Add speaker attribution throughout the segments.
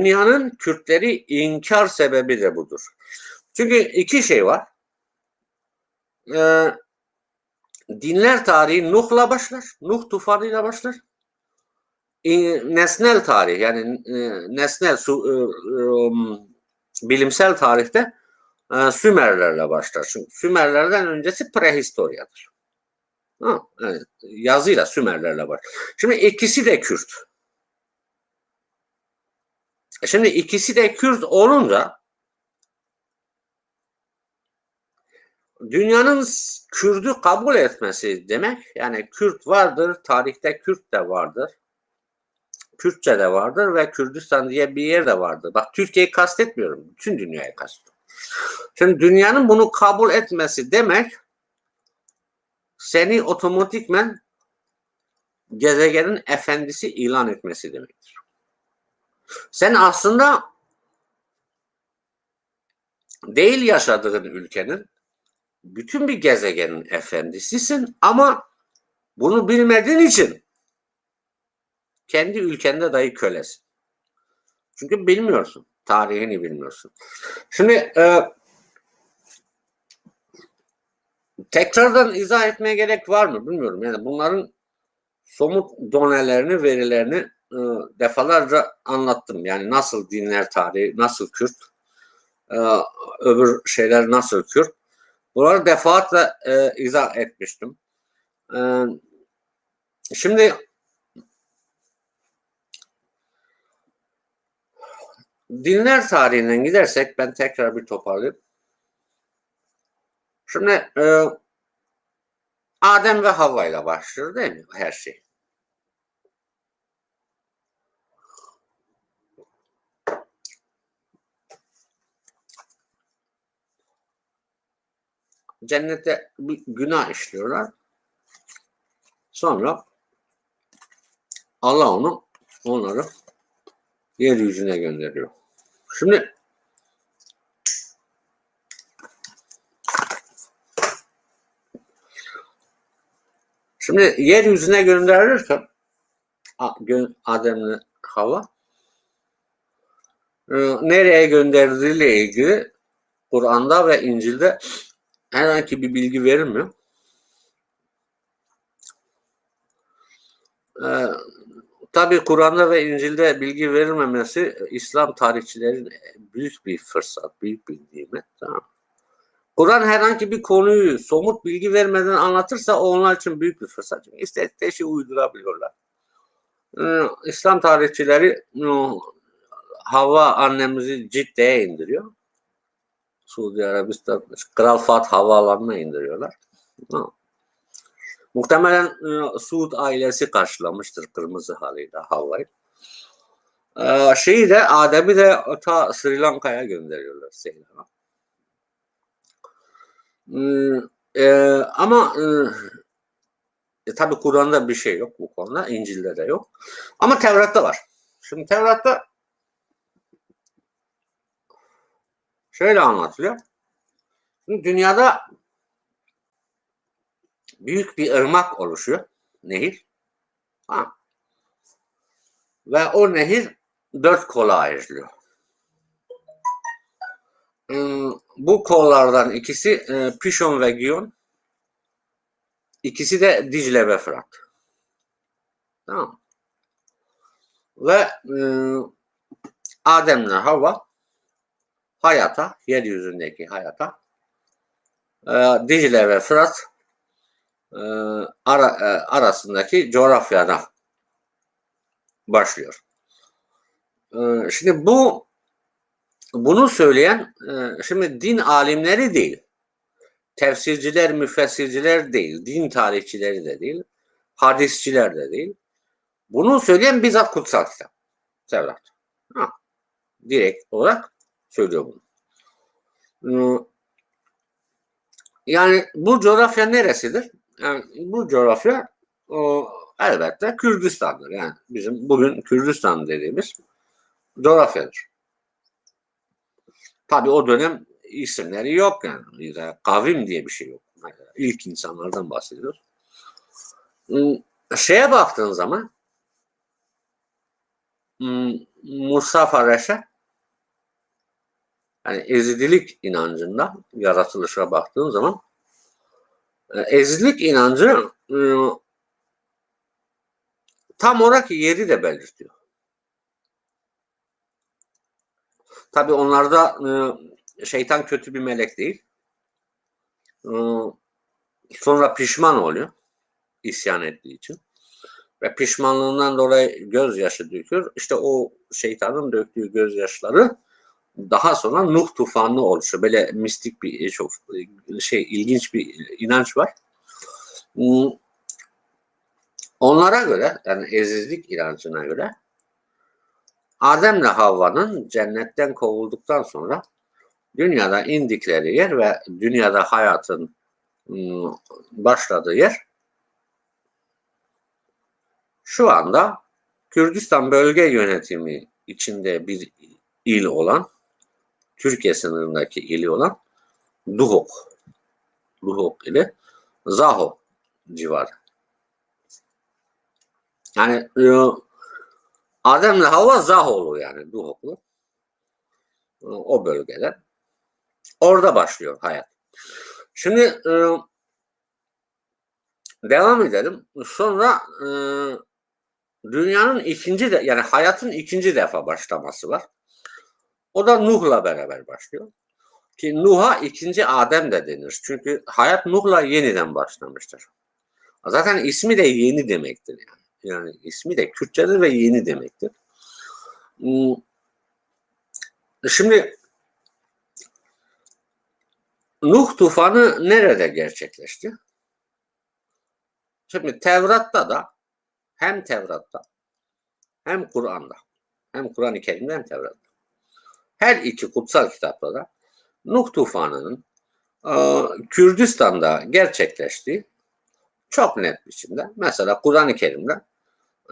Speaker 1: Dünyanın Kürtleri inkar sebebi de budur. Çünkü iki şey var. Ee, dinler tarihi Nuh'la başlar. Nuh tufanıyla başlar. Ee, nesnel tarih yani e, nesnel su, e, e, bilimsel tarihte e, Sümerlerle başlar. Çünkü Sümerlerden öncesi prehistoryadır. Ha, evet, yazıyla Sümerlerle başlar. Şimdi ikisi de Kürt. Şimdi ikisi de Kürt olunca dünyanın Kürt'ü kabul etmesi demek yani Kürt vardır, tarihte Kürt de vardır. Kürtçe de vardır ve Kürdistan diye bir yer de vardır. Bak Türkiye'yi kastetmiyorum. Bütün dünyayı kastediyorum. Şimdi dünyanın bunu kabul etmesi demek seni otomatikmen gezegenin efendisi ilan etmesi demektir. Sen aslında değil yaşadığın ülkenin bütün bir gezegenin efendisisin ama bunu bilmediğin için kendi ülkende dahi kölesin. Çünkü bilmiyorsun. Tarihini bilmiyorsun. Şimdi e, tekrardan izah etmeye gerek var mı bilmiyorum. Yani bunların somut donelerini, verilerini e, defalarca anlattım. Yani nasıl dinler tarihi, nasıl Kürt, e, öbür şeyler nasıl Kürt. Bunları defaatle e, izah etmiştim. Şimdi dinler tarihinden gidersek ben tekrar bir toparlayayım. Şimdi Adem ve Havva ile başlıyor değil mi her şey? Cennette bir günah işliyorlar. Sonra Allah onu onları yeryüzüne gönderiyor. Şimdi Şimdi yeryüzüne gönderilirken Adem'le Hava e, nereye gönderildiğiyle ilgili Kur'an'da ve İncil'de herhangi bir bilgi verilmiyor. Ee, Tabi Kur'an'da ve İncil'de bilgi verilmemesi İslam tarihçilerin büyük bir fırsat, büyük bir nimet. Tamam. Kur'an herhangi bir konuyu somut bilgi vermeden anlatırsa onlar için büyük bir fırsat. Çünkü istedikleri şeyi uydurabiliyorlar. Ee, İslam tarihçileri Havva annemizi Cidde'ye indiriyor. Suudi Arabistan Kral Fat Havaalanı'na indiriyorlar. Ha. Muhtemelen e, Suud ailesi karşılamıştır kırmızı halıyla Havva'yı. E, şeyi de Adem'i de ta Sri Lanka'ya gönderiyorlar Seylan'a. E, e, ama e, e, tabi Kur'an'da bir şey yok bu konuda. İncil'de de yok. Ama Tevrat'ta var. Şimdi Tevrat'ta şöyle anlatılıyor. Şimdi dünyada büyük bir ırmak oluşuyor. Nehir. Ha. Ve o nehir dört kola ayrılıyor. Hmm, bu kollardan ikisi e, Pişon ve Gion. İkisi de Dicle ve Fırat. Tamam. Ve e, Adem'le Hava hayata, yeryüzündeki hayata e, Dicle ve Fırat e, ara, e, arasındaki coğrafyada başlıyor. E, şimdi bu bunu söyleyen e, şimdi din alimleri değil. Tefsirciler, müfessirciler değil. Din tarihçileri de değil. Hadisçiler de değil. Bunu söyleyen bizzat kutsal kitap. Tevrat. Ha. Direkt olarak söylüyor bunu. Yani bu coğrafya neresidir? Yani bu coğrafya o, elbette Kürdistan'dır. Yani bizim bugün Kürdistan dediğimiz coğrafyadır. Tabii o dönem isimleri yok yani. Kavim diye bir şey yok. İlk insanlardan bahsediyoruz. Hmm, şeye baktığın zaman hmm, Mustafa Reşe yani ezidilik inancında yaratılışa baktığın zaman e, ezidilik inancı e, tam olarak yeri de belirtiyor. Tabi onlarda e, şeytan kötü bir melek değil. Sonra pişman oluyor isyan ettiği için. Ve pişmanlığından dolayı gözyaşı döküyor. İşte o şeytanın döktüğü gözyaşları daha sonra Nuh tufanı oluşuyor. Böyle mistik bir çok şey ilginç bir inanç var. Hmm. Onlara göre yani ezizlik inancına göre Adem'le Havva'nın cennetten kovulduktan sonra dünyada indikleri yer ve dünyada hayatın hmm, başladığı yer şu anda Kürdistan bölge yönetimi içinde bir il olan Türkiye sınırındaki ili olan Duhok. Duhok ili Zaho civarı. Yani e, Adem'le Hava Zaholu yani Duhoklu. E, o bölgede. Orada başlıyor hayat. Şimdi e, devam edelim. Sonra dünyanın ikinci de yani hayatın ikinci defa başlaması var. O da Nuh'la beraber başlıyor. Ki Nuh'a ikinci Adem de denir. Çünkü hayat Nuh'la yeniden başlamıştır. Zaten ismi de yeni demektir yani. Yani ismi de Kürtçedir ve yeni demektir. Hmm. Şimdi Nuh tufanı nerede gerçekleşti? Şimdi Tevrat'ta da hem Tevrat'ta hem Kur'an'da hem Kur'an-ı Kerim'de hem Tevrat'ta her iki kutsal kitapta da Nuh tufanının e, Kürdistan'da gerçekleştiği çok net biçimde. Mesela Kur'an-ı Kerim'de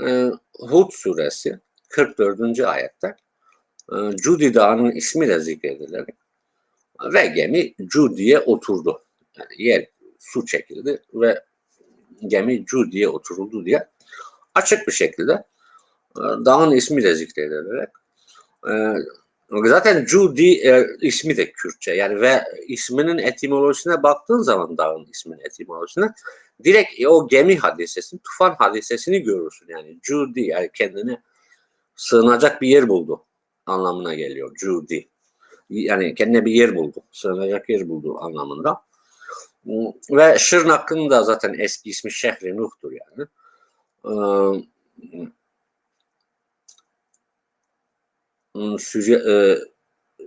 Speaker 1: e, Hud suresi 44. ayette e, Cudi Dağı'nın ismi de zikredilerek ve gemi Cudi'ye oturdu. Yani yer su çekildi ve gemi Cudi'ye oturuldu diye açık bir şekilde e, dağın ismi de zikredilerek e, Zaten Judy e, ismi de Kürtçe yani ve isminin etimolojisine baktığın zaman dağın isminin etimolojisine direkt e, o gemi hadisesini, tufan hadisesini görürsün yani Judy yani kendine sığınacak bir yer buldu anlamına geliyor Judy. Yani kendine bir yer buldu, sığınacak yer buldu anlamında. Ve Şırnak'ın da zaten eski ismi Şehri Nuh'tur yani. Ee, Sürya, e,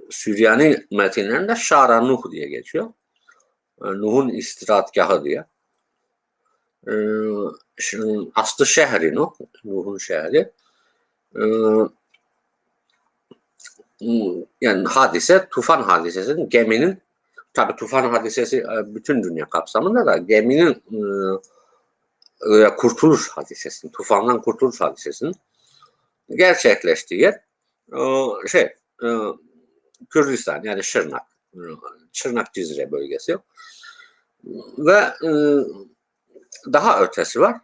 Speaker 1: Süryani metinlerinde Şara Nuh diye geçiyor. E, Nuh'un istirahatgahı diye. E, aslı şehri Nuh, Nuh'un şehri. E, yani hadise, tufan hadisesinin geminin tabi tufan hadisesi e, bütün dünya kapsamında da geminin kurtuluş hadisesinin, tufandan kurtuluş hadisesinin gerçekleştiği yer şey e, Kürdistan yani Şırnak Şırnak Cizre bölgesi ve e, daha ötesi var.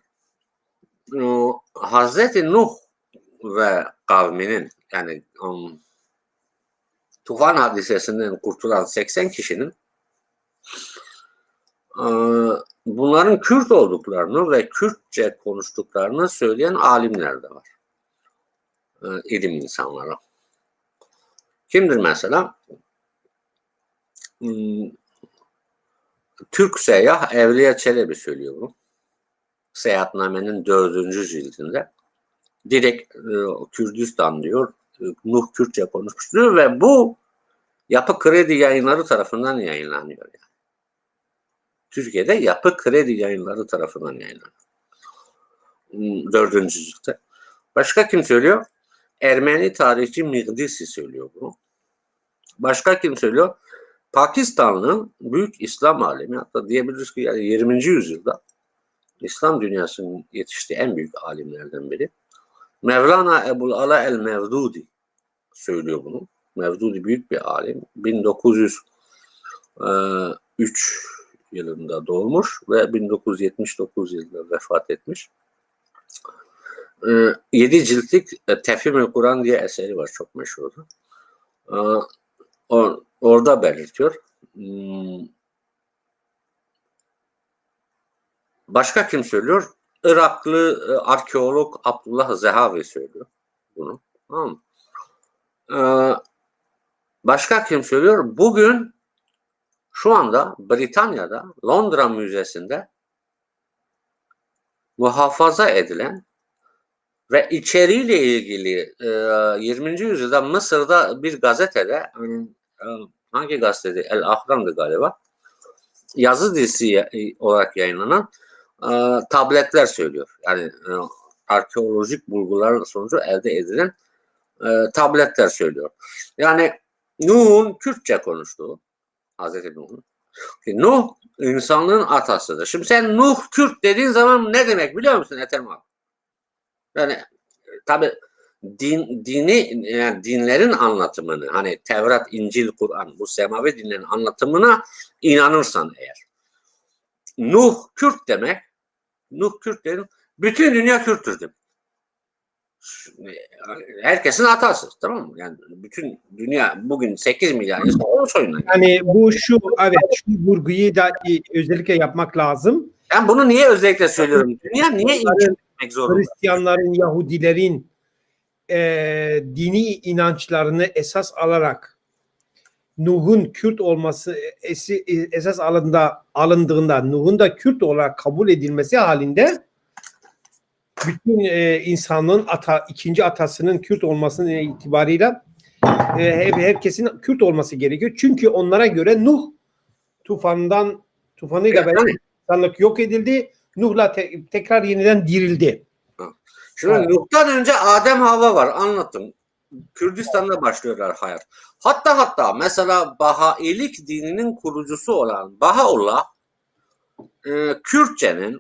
Speaker 1: E, Hazreti Nuh ve kavminin yani tufan hadisesinden kurtulan 80 kişinin bunların Kürt olduklarını ve Kürtçe konuştuklarını söyleyen alimler de var. E, ilim insanları. Kimdir mesela? Hmm, Türk seyyah Evliya Çelebi söylüyor bunu. Seyahatname'nin dördüncü cildinde. Direkt e, Kürdistan diyor. Nuh Kürtçe konuşmuş diyor ve bu Yapı Kredi Yayınları tarafından yayınlanıyor. Yani. Türkiye'de Yapı Kredi Yayınları tarafından yayınlanıyor. Hmm, dördüncü ciltte. Başka kim söylüyor? Ermeni tarihçi Mirdisi söylüyor bunu. Başka kim söylüyor? Pakistanlı büyük İslam alemi hatta diyebiliriz ki yani 20. yüzyılda İslam dünyasının yetiştiği en büyük alimlerden biri. Mevlana Ebul Ala el Mevdudi söylüyor bunu. Mevdudi büyük bir alim. 1903 e, yılında doğmuş ve 1979 yılında vefat etmiş. E, yedi ciltlik e, Tefhimül Kur'an diye eseri var. Çok meşhurdu. E, o, orada belirtiyor. Hmm. Başka kim söylüyor? Iraklı e, arkeolog Abdullah Zehavi söylüyor bunu. Tamam mı? E, başka kim söylüyor? Bugün şu anda Britanya'da Londra Müzesi'nde muhafaza edilen ve içeriğiyle ilgili e, 20. yüzyılda Mısır'da bir gazetede e, hangi gazetede El Ahram'dı galiba yazı dizisi ya- olarak yayınlanan e, tabletler söylüyor. Yani e, arkeolojik bulgular sonucu elde edilen e, tabletler söylüyor. Yani Nuh'un Kürtçe konuştuğu Hazreti Nuh'un. Nuh insanlığın atasıdır. Şimdi sen Nuh Kürt dediğin zaman ne demek biliyor musun Ethem abi? Yani tabi din, dini yani dinlerin anlatımını hani Tevrat, İncil, Kur'an bu semavi dinlerin anlatımına inanırsan eğer. Nuh Kürt demek Nuh Kürt dedim. Bütün dünya Kürttür demek. Herkesin atası tamam mı? Yani bütün dünya bugün 8 milyar insan onun soyundan.
Speaker 2: Yani bu şu evet şu vurguyu da e, özellikle yapmak lazım.
Speaker 1: Ben bunu niye özellikle söylüyorum? Dünya niye inkar etmek zorunda?
Speaker 2: Hristiyanların, Yahudilerin e, dini inançlarını esas alarak Nuh'un Kürt olması esi, esas alında, alındığında Nuh'un da Kürt olarak kabul edilmesi halinde bütün e, insanlığın ata, ikinci atasının Kürt olmasının itibarıyla e, herkesin Kürt olması gerekiyor. Çünkü onlara göre Nuh tufandan tufanıyla beraber insanlık yok edildi. Nuh'la te- tekrar yeniden dirildi.
Speaker 1: Şimdi
Speaker 2: Evet.
Speaker 1: Nuh'tan önce Adem Havva var anlattım. Kürdistan'da başlıyorlar hayat. Hatta hatta mesela Bahailik dininin kurucusu olan Bahaullah e, Kürtçenin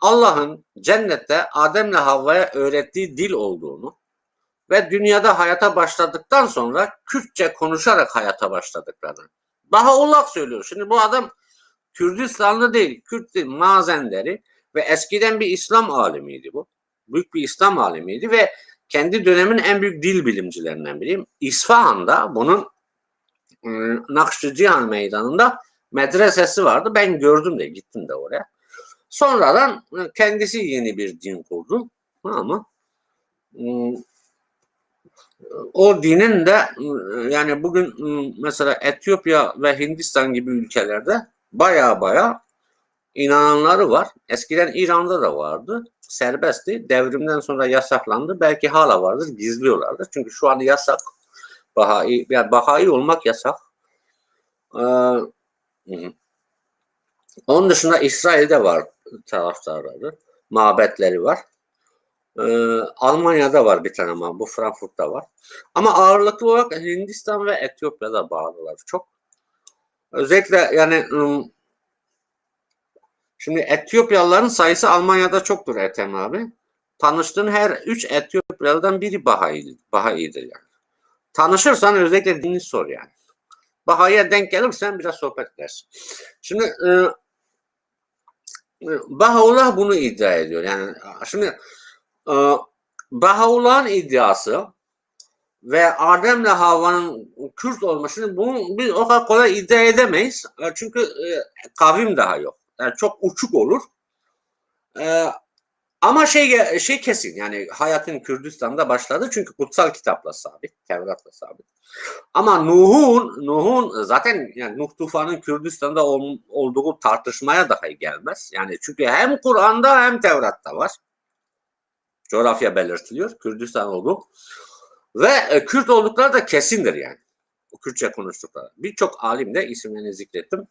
Speaker 1: Allah'ın cennette Adem'le Havva'ya öğrettiği dil olduğunu ve dünyada hayata başladıktan sonra Kürtçe konuşarak hayata başladıklarını. Bahaullah söylüyor. Şimdi bu adam Kürdistanlı değil, Kürt değil, Mazenderi ve eskiden bir İslam alimiydi bu. Büyük bir İslam alimiydi ve kendi dönemin en büyük dil bilimcilerinden biriyim. İsfahan'da bunun e, Nakşicihan meydanında medresesi vardı. Ben gördüm de gittim de oraya. Sonradan e, kendisi yeni bir din kurdu. Ama mm, o dinin de mm, yani bugün mm, mesela Etiyopya ve Hindistan gibi ülkelerde baya baya inananları var. Eskiden İran'da da vardı. Serbestti. Devrimden sonra yasaklandı. Belki hala vardır. Gizliyorlardı. Çünkü şu an yasak. Bahai, yani Bahai olmak yasak. Ee, onun dışında İsrail'de var taraftarları. Mabetleri var. Ee, Almanya'da var bir tane ama bu Frankfurt'ta var. Ama ağırlıklı olarak Hindistan ve Etiyopya'da bağlılar çok. Özellikle yani Şimdi Etiyopyalıların sayısı Almanya'da çoktur Ethem abi. Tanıştığın her üç Etiyopyalıdan biri Bahai, Bahai'dir yani. Tanışırsan özellikle dini sor yani. Bahai'ye denk gelirsen biraz sohbet edersin. Şimdi e, Bahaullah bunu iddia ediyor. Yani şimdi e, Bahaullah'ın iddiası ve Adem'le Havva'nın Kürt olmasını bunu biz o kadar kolay iddia edemeyiz. E, Çünkü e, kavim daha yok. Yani çok uçuk olur. Ee, ama şey şey kesin yani hayatın Kürdistan'da başladı çünkü kutsal kitapla sabit, Tevrat'la sabit. Ama Nuh'un Nuh'un zaten yani Nuh tufanın Kürdistan'da ol- olduğu tartışmaya dahi gelmez. Yani çünkü hem Kur'an'da hem Tevrat'ta var. Coğrafya belirtiliyor. Kürdistan olduğu. Ve e, Kürt oldukları da kesindir yani. O Kürtçe konuştukları. Birçok alim de isimlerini zikrettim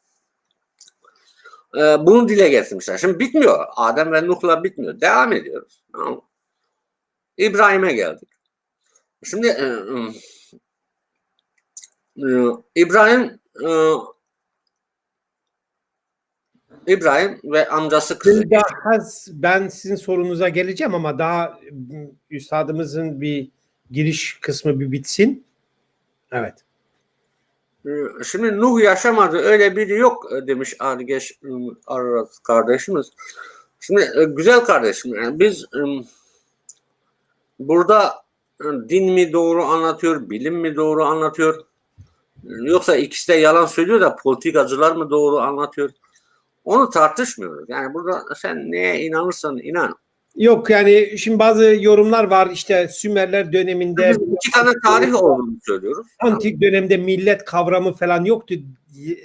Speaker 1: e, bunu dile getirmişler. Şimdi bitmiyor. Adem ve Nuh'la bitmiyor. Devam ediyoruz. İbrahim'e geldik. Şimdi e, e, İbrahim e, İbrahim ve amcası kızı.
Speaker 2: Ben sizin sorunuza geleceğim ama daha üstadımızın bir giriş kısmı bir bitsin. Evet.
Speaker 1: E, Şimdi Nuh yaşamadı öyle biri yok demiş Argeş e, Ararat kardeşimiz. Şimdi e, güzel kardeşim yani biz e, burada e, din mi doğru anlatıyor, bilim mi doğru anlatıyor? Yoksa ikisi de yalan söylüyor da politikacılar mı doğru anlatıyor? Onu tartışmıyoruz. Yani burada sen neye inanırsan inan.
Speaker 2: Yok yani şimdi bazı yorumlar var işte Sümerler döneminde
Speaker 1: Biz iki tane tarih olduğunu söylüyoruz.
Speaker 2: antik dönemde millet kavramı falan yoktu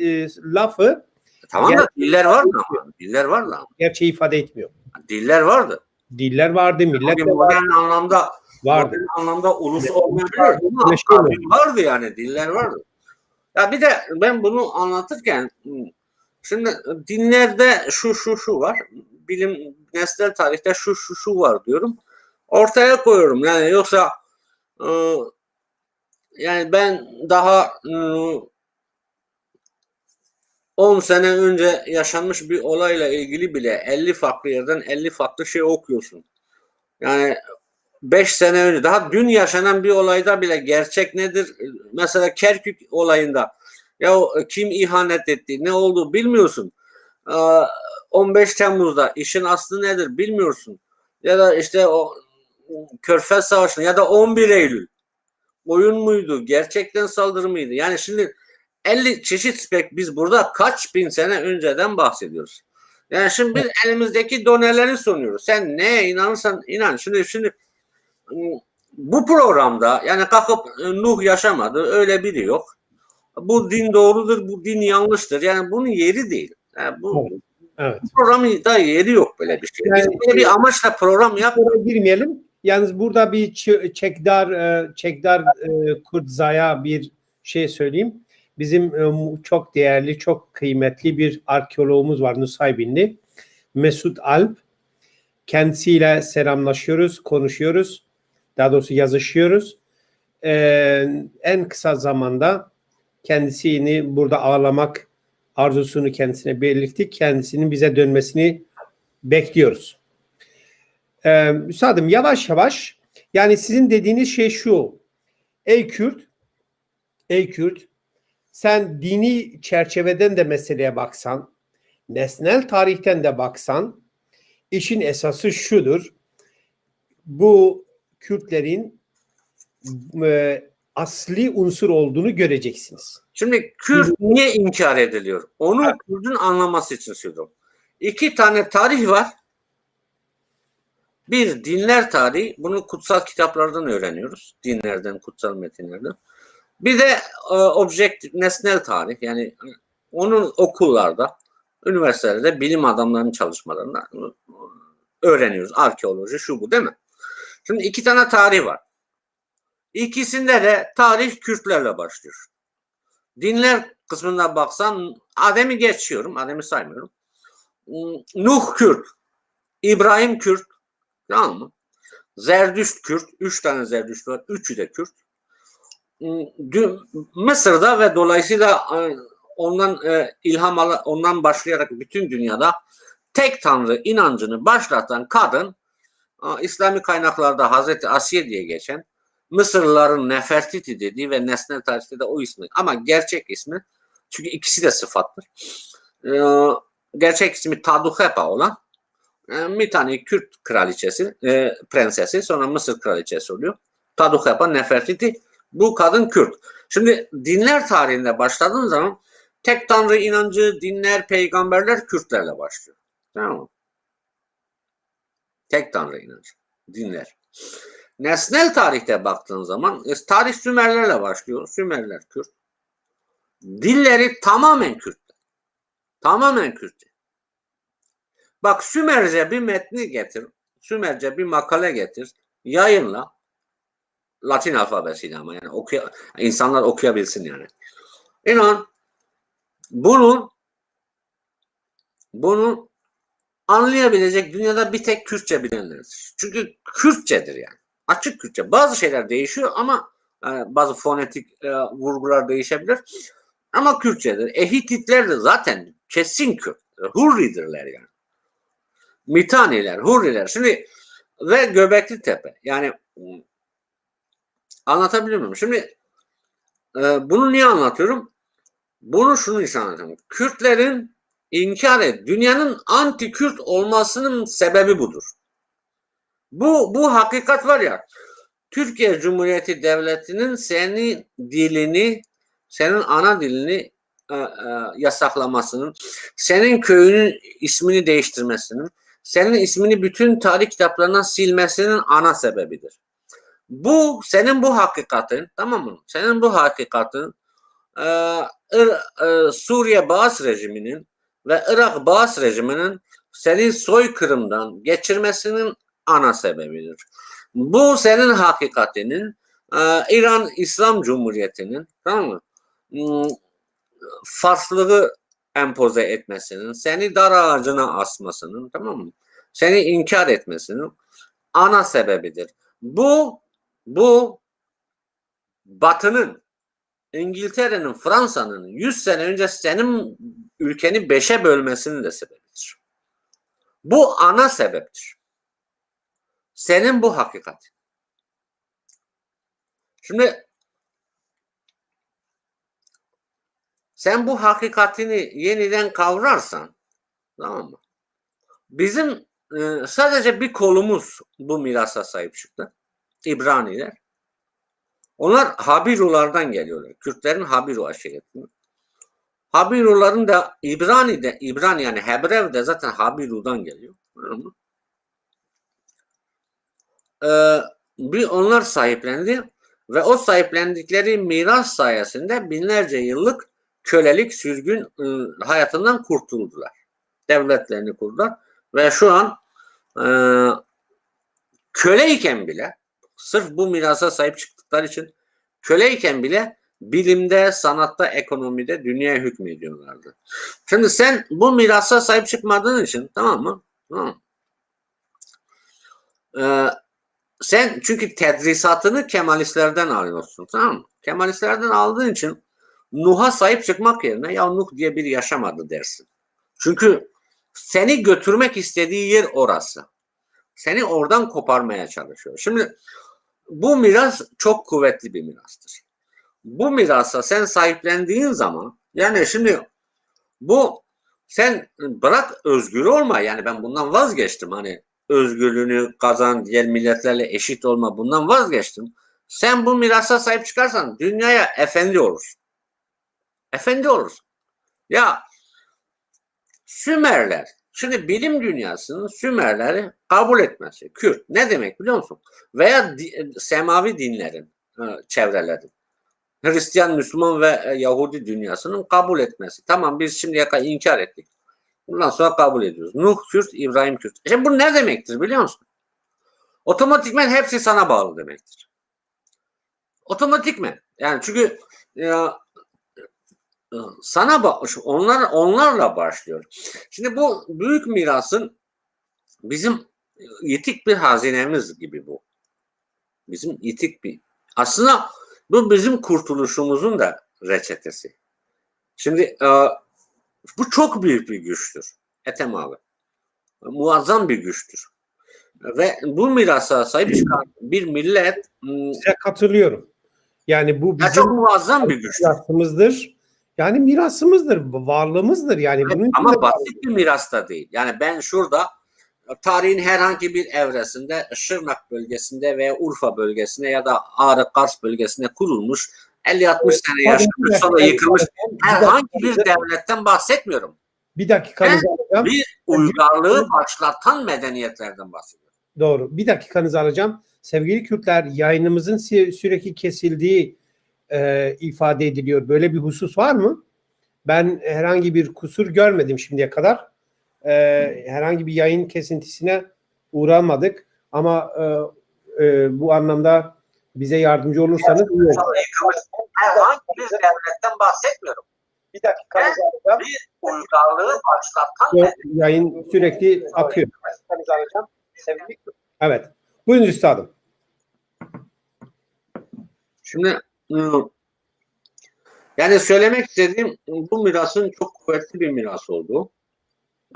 Speaker 2: e, lafı
Speaker 1: Tamam da diller vardı ama. Diller vardı ama.
Speaker 2: gerçeği ifade etmiyor.
Speaker 1: Diller vardı.
Speaker 2: Diller vardı, millet
Speaker 1: Bugün
Speaker 2: de var-
Speaker 1: modern anlamda
Speaker 2: vardı.
Speaker 1: modern anlamda ulus olmayabilir vardı yani diller vardı. Ya bir de ben bunu anlatırken şimdi dinlerde şu şu şu var. Bilim nesnel tarihte şu şu şu var diyorum. Ortaya koyuyorum. Yani yoksa e, yani ben daha e, 10 sene önce yaşanmış bir olayla ilgili bile 50 farklı yerden 50 farklı şey okuyorsun. Yani 5 sene önce daha dün yaşanan bir olayda bile gerçek nedir? Mesela Kerkük olayında ya kim ihanet etti, ne oldu bilmiyorsun. Ee, 15 Temmuz'da işin aslı nedir bilmiyorsun. Ya da işte o Körfez Savaşı'nda ya da 11 Eylül oyun muydu, gerçekten saldırı mıydı? Yani şimdi 50 çeşit spek biz burada kaç bin sene önceden bahsediyoruz. Yani şimdi biz elimizdeki doneleri sunuyoruz. Sen neye inanırsan inan. Şimdi şimdi ıı, bu programda yani kalkıp ıı, Nuh yaşamadı öyle biri yok. Bu din doğrudur, bu din yanlıştır. Yani bunun yeri değil. Yani bu
Speaker 2: Evet.
Speaker 1: programın da yeri yok böyle bir şey. Biz
Speaker 2: Yani-
Speaker 1: böyle bir amaçla program yap.
Speaker 2: Oraya girmeyelim. Yalnız burada bir çekdar e, çekdar e, Kurtza'ya bir şey söyleyeyim. Bizim e, çok değerli, çok kıymetli bir arkeologumuz var Nusaybinli. Mesut Alp. Kendisiyle selamlaşıyoruz, konuşuyoruz. Daha doğrusu yazışıyoruz. En kısa zamanda kendisini burada ağlamak arzusunu kendisine belirttik. Kendisinin bize dönmesini bekliyoruz. Ee, müsaadım yavaş yavaş yani sizin dediğiniz şey şu. Ey Kürt, ey Kürt sen dini çerçeveden de meseleye baksan, nesnel tarihten de baksan işin esası şudur. Bu Kürtlerin e, asli unsur olduğunu göreceksiniz.
Speaker 1: Şimdi Kürt niye inkar ediliyor? Onu Kürt'ün anlaması için söylüyorum. İki tane tarih var. Bir dinler tarihi. Bunu kutsal kitaplardan öğreniyoruz. Dinlerden, kutsal metinlerden. Bir de e, objektif, nesnel tarih. Yani onun okullarda, üniversitelerde bilim adamlarının çalışmalarında e, öğreniyoruz. Arkeoloji, şu bu değil mi? Şimdi iki tane tarih var. İkisinde de tarih Kürtlerle başlıyor. Dinler kısmına baksan Adem'i geçiyorum. Adem'i saymıyorum. Hmm, Nuh Kürt. İbrahim Kürt. Tamam mı? Zerdüşt Kürt. Üç tane Zerdüşt var. Üçü de Kürt. Hmm, Mısır'da ve dolayısıyla e, ondan e, ilham ala, ondan başlayarak bütün dünyada tek tanrı inancını başlatan kadın e, İslami kaynaklarda Hazreti Asiye diye geçen Mısırlıların Nefertiti dediği ve nesnel tarihte de o ismi. Ama gerçek ismi çünkü ikisi de sıfattır. Ee, gerçek ismi Taduhepa olan e, bir tane Kürt kraliçesi, e, prensesi sonra Mısır kraliçesi oluyor. Taduhepa Nefertiti. Bu kadın Kürt. Şimdi dinler tarihinde başladığın zaman tek tanrı inancı, dinler, peygamberler Kürtlerle başlıyor. Tamam mı? Tek tanrı inancı, dinler. Nesnel tarihte baktığın zaman e, tarih Sümerlerle başlıyor. Sümerler Kürt. Dilleri tamamen Kürt. Tamamen Kürt. Bak Sümerce bir metni getir. Sümerce bir makale getir. Yayınla. Latin alfabesiyle ama yani okuya, insanlar okuyabilsin yani. İnan bunun bunu anlayabilecek dünyada bir tek Kürtçe bilenlerdir. Çünkü Kürtçedir yani. Açık Kürtçe. Bazı şeyler değişiyor ama e, bazı fonetik e, vurgular değişebilir. Ama Kürtçedir. E de zaten kesin Kürt. Hurridirler yani. Mitaniler, Hurriler. Şimdi ve Göbekli Tepe. Yani ım, anlatabiliyor muyum? Şimdi e, bunu niye anlatıyorum? Bunu şunu için anlatıyorum. Kürtlerin inkar et. Dünyanın anti-Kürt olmasının sebebi budur. Bu bu hakikat var ya. Türkiye Cumhuriyeti Devleti'nin senin dilini, senin ana dilini e, e, yasaklamasının, senin köyünün ismini değiştirmesinin, senin ismini bütün tarih kitaplarından silmesinin ana sebebidir. Bu senin bu hakikatin, tamam mı? Senin bu hakikatin e, e, Suriye Baas rejiminin ve Irak Baas rejiminin seni soykırımdan geçirmesinin ana sebebidir. Bu senin hakikatinin e, İran İslam Cumhuriyeti'nin tamam mı? Hmm, Farslığı empoze etmesinin, seni dar ağacına asmasının, tamam mı? Seni inkar etmesinin ana sebebidir. Bu bu Batı'nın, İngiltere'nin, Fransa'nın 100 sene önce senin ülkeni beşe bölmesinin de sebebidir. Bu ana sebeptir. Senin bu hakikat. Şimdi sen bu hakikatini yeniden kavrarsan tamam mı? Bizim e, sadece bir kolumuz bu mirasa sahip çıktı. İbraniler. Onlar Habirulardan geliyorlar. Kürtlerin Habiru aşiretinden. Habiruların da İbrani'de, İbrani yani Hebrev de zaten Habiru'dan geliyor. Ee, bir onlar sahiplendi ve o sahiplendikleri miras sayesinde binlerce yıllık kölelik sürgün ı, hayatından kurtuldular. Devletlerini kurdular ve şu an e, köleyken bile sırf bu mirasa sahip çıktıkları için köleyken bile bilimde, sanatta, ekonomide dünyaya hükmediyorlardı. Şimdi sen bu mirasa sahip çıkmadığın için tamam mı? Tamam. Ee, sen çünkü tedrisatını Kemalistlerden alıyorsun tamam mı? Kemalistlerden aldığın için Nuh'a sahip çıkmak yerine ya Nuh diye biri yaşamadı dersin. Çünkü seni götürmek istediği yer orası. Seni oradan koparmaya çalışıyor. Şimdi bu miras çok kuvvetli bir mirastır. Bu mirasa sen sahiplendiğin zaman yani şimdi bu sen bırak özgür olma yani ben bundan vazgeçtim hani özgürlüğünü kazan diğer milletlerle eşit olma bundan vazgeçtim. Sen bu mirasa sahip çıkarsan dünyaya efendi olursun. Efendi olursun. Ya Sümerler Şimdi bilim dünyasının Sümerleri kabul etmesi. Kürt ne demek biliyor musun? Veya di- semavi dinlerin e, çevreleri. Hristiyan, Müslüman ve e, Yahudi dünyasının kabul etmesi. Tamam biz şimdiye kadar inkar ettik. Bundan sonra kabul ediyoruz. Nuh Kürt, İbrahim Kürt. Şimdi bu ne demektir biliyor musun? Otomatikmen hepsi sana bağlı demektir. Otomatikmen. Yani çünkü e, sana ba- onlar onlarla başlıyor. Şimdi bu büyük mirasın bizim yitik bir hazinemiz gibi bu. Bizim yitik bir aslında bu bizim kurtuluşumuzun da reçetesi. Şimdi e, bu çok büyük bir güçtür. Ethem abi. Muazzam bir güçtür. Ve bu mirasa sahip çıkan bir millet m,
Speaker 2: Size katılıyorum. Yani bu
Speaker 1: ya
Speaker 2: bizim
Speaker 1: çok muazzam bir güçtür.
Speaker 2: mirasımızdır. Yani mirasımızdır, varlığımızdır. Yani
Speaker 1: Evet,
Speaker 2: bunun
Speaker 1: ama basit bir miras da değil. Yani ben şurada e, tarihin herhangi bir evresinde Şırnak bölgesinde veya Urfa bölgesinde ya da Ağrı Kars bölgesinde kurulmuş 50-60 sene yaşamış sonra yıkılmış herhangi bir devletten bahsetmiyorum.
Speaker 2: Bir dakikanızı alacağım.
Speaker 1: Bir uygarlığı başlatan medeniyetlerden bahsediyorum.
Speaker 2: Doğru. Bir dakikanızı alacağım. Sevgili Kürtler yayınımızın sü- sürekli kesildiği e, ifade ediliyor. Böyle bir husus var mı? Ben herhangi bir kusur görmedim şimdiye kadar. E, herhangi bir yayın kesintisine uğramadık. Ama e, e, bu anlamda bize yardımcı olursanız iyi olur.
Speaker 1: Herhangi bir devletten bahsetmiyorum.
Speaker 2: Bir dakikanızı alacağım.
Speaker 1: Bir uygarlığı başlatan
Speaker 2: yayın sürekli akıyor. Evet. Buyurun üstadım.
Speaker 1: Şimdi ıı, yani söylemek istediğim bu mirasın çok kuvvetli bir miras olduğu.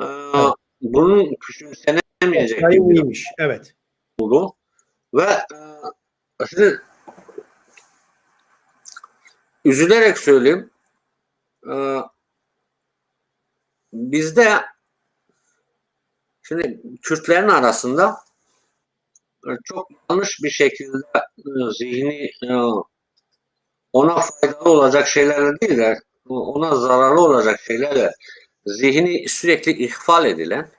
Speaker 1: Ee,
Speaker 2: Evet.
Speaker 1: Bunun küçümsenemeyecek miras
Speaker 2: iyiymiş. Evet.
Speaker 1: olduğu. Ve e, şimdi üzülerek söyleyeyim. E, bizde şimdi Kürtlerin arasında e, çok yanlış bir şekilde e, zihni e, ona faydalı olacak şeylerle değil de ona zararlı olacak şeylerle zihni sürekli ihfal edilen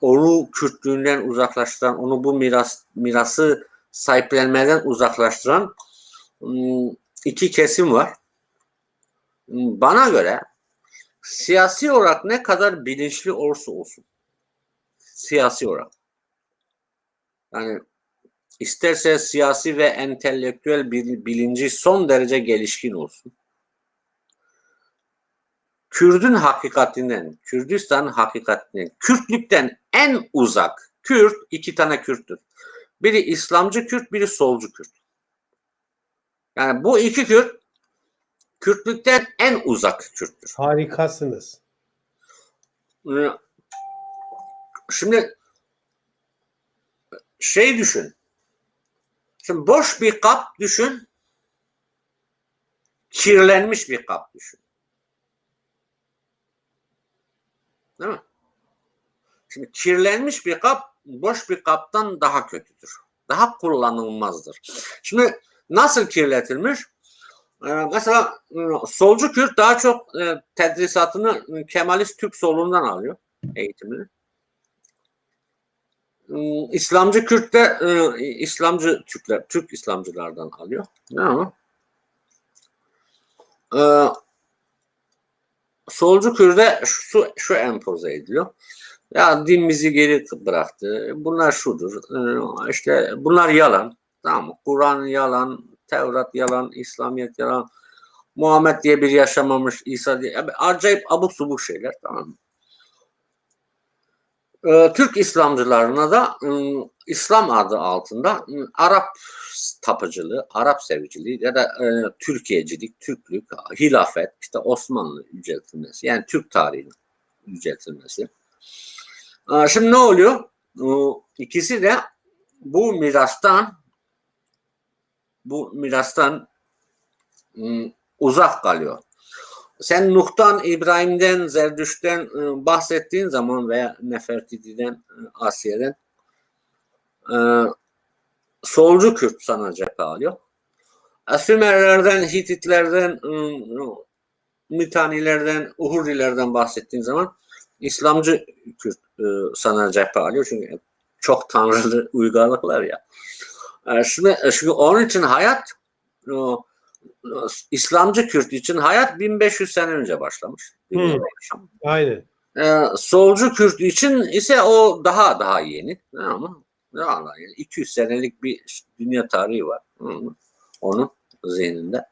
Speaker 1: onu Kürtlüğünden uzaklaştıran, onu bu miras mirası sahiplenmeden uzaklaştıran ım, iki kesim var. Im, Bana göre siyasi olarak ne kadar bilinçli olursa olsun siyasi olarak yani isterse siyasi ve entelektüel bil- bilinci son derece gelişkin olsun. Kürdün hakikatinden, Kürdistan hakikatinden, Kürtlükten en uzak Kürt iki tane Kürttür. Biri İslamcı Kürt, biri solcu Kürt. Yani bu iki Kürt Kürtlükten en uzak Kürttür.
Speaker 2: Harikasınız.
Speaker 1: Ee, Şimdi şey düşün. Şimdi boş bir kap düşün. Kirlenmiş bir kap düşün. Değil mi? Şimdi kirlenmiş bir kap boş bir kaptan daha kötüdür. Daha kullanılmazdır. Şimdi nasıl kirletilmiş? Ee, mesela e, solcu Kürt daha çok e, tedrisatını e, Kemalist Türk solundan alıyor eğitimini. İslamcı Kürt de İslamcı Türkler, Türk İslamcılardan alıyor. Ne ama? Solcu Kürt'e şu, şu empoze ediliyor. Ya din bizi geri bıraktı. Bunlar şudur. Ee, işte bunlar yalan. Tamam mı? Kur'an yalan, Tevrat yalan, İslamiyet yalan. Muhammed diye bir yaşamamış, İsa diye. Acayip abuk subuk şeyler. Tamam mı? Ee, Türk İslamcılarına da ım, İslam adı altında ım, Arap tapıcılığı, Arap seviciliği ya da e, Türkiye'cilik, Türklük, hilafet, işte Osmanlı yüceltilmesi yani Türk tarihinin yüceltilmesi. Şimdi ne oluyor? İkisi de bu mirastan bu mirastan ım, uzak kalıyor. Sen Nuh'tan, İbrahim'den, Zerdüşt'ten e, bahsettiğin zaman veya Nefertiti'den, e, Asiye'den solcu Kürt sana cephe alıyor. Sümerlerden, Hititlerden, Mitanilerden, Uhurilerden bahsettiğin zaman İslamcı Kürt e, sana cephe alıyor. Çünkü çok tanrılı uygarlıklar ya. E, Şimdi, şimdi onun için hayat e, İslamcı Kürt için hayat 1500 sene önce başlamış.
Speaker 2: Hmm. Aynen.
Speaker 1: Ee, solcu Kürt için ise o daha daha yeni. Ama daha daha yeni. 200 senelik bir dünya tarihi var. Onun zihninde.